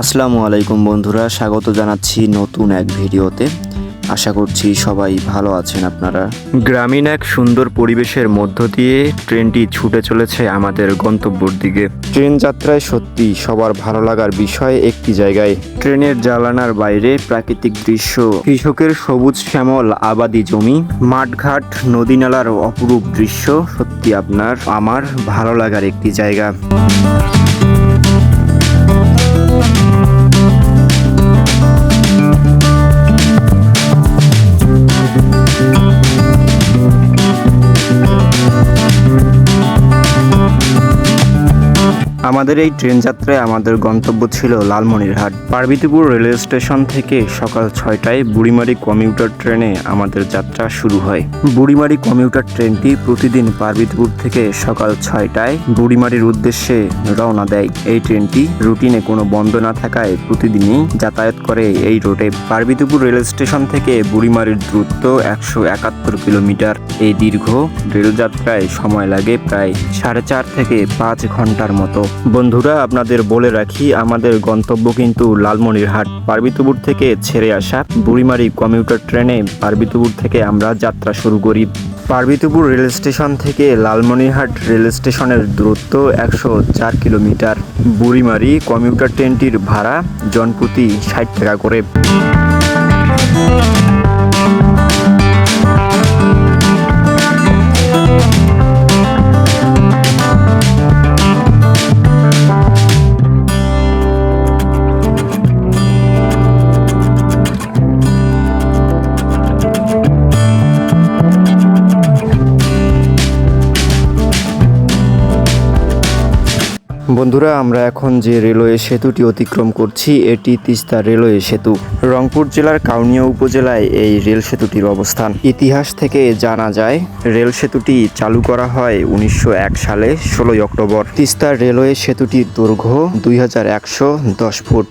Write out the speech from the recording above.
আসসালামু আলাইকুম বন্ধুরা স্বাগত জানাচ্ছি নতুন এক ভিডিওতে। আশা করছি সবাই ভালো আছেন আপনারা। গ্রামীণ এক সুন্দর পরিবেশের মধ্য দিয়ে ট্রেনটি ছুটে চলেছে আমাদের গন্তব্যর দিকে। ট্রেন যাত্রায় সত্যি সবার ভালো লাগার বিষয় একটি জায়গায়। ট্রেনের জ্বালানার বাইরে প্রাকৃতিক দৃশ্য কৃষকের সবুজ শ্যামল আবাদি জমি মাঠঘাট নদী নালার অপরূপ দৃশ্য সত্যি আপনার আমার ভালো লাগার একটি জায়গা। আমাদের এই ট্রেন যাত্রায় আমাদের গন্তব্য ছিল লালমনিরহাট। পার্বতীপুর রেলওয়ে স্টেশন থেকে সকাল ছয়টায় বুড়িমারি কমিউটার ট্রেনে আমাদের যাত্রা শুরু হয়। বুড়িমারি কমিউটার ট্রেনটি প্রতিদিন পার্বতীপুর থেকে সকাল ছয়টায় বুড়িমারির উদ্দেশ্যে রওনা দেয়। এই ট্রেনটি রুটিনে কোনো বন্ধ না থাকায় প্রতিদিনই যাতায়াত করে এই রোডে। পার্বতীপুর রেল স্টেশন থেকে বুড়িমারির দূরত্ব একশো একাত্তর কিলোমিটার। এই দীর্ঘ রেলযাত্রায় সময় লাগে প্রায় সাড়ে চার থেকে পাঁচ ঘণ্টার মতো। বন্ধুরা, আপনাদের বলে রাখি, আমাদের গন্তব্য কিন্তু লালমনিরহাট। পার্বতীপুর থেকে ছেড়ে আসা বুড়িমারি কমিউটার ট্রেনে পার্বতীপুর থেকে আমরা যাত্রা শুরু করি। পার্বতীপুর রেল স্টেশন থেকে লালমনিরহাট রেল স্টেশনের দূরত্ব একশো চার কিলোমিটার। বুড়িমারি কমিউটার ট্রেনটির ভাড়া জনপ্রতি ষাট টাকা করে। বন্ধুরা, আমরা এখন যে রেলওয়ে সেতুটি অতিক্রম করছি, এটি তিস্তা রেলওয়ে সেতু। রংপুর জেলার কাউনিয়া উপজেলায় এই রেল সেতুটির অবস্থান। ইতিহাস থেকে জানা যায়, রেল সেতুটি চালু করা হয় উনিশশো এক সালে, ষোলোই অক্টোবর। তিস্তা রেলওয়ে সেতুটির দৈর্ঘ্য দুই হাজার একশো দশ ফুট।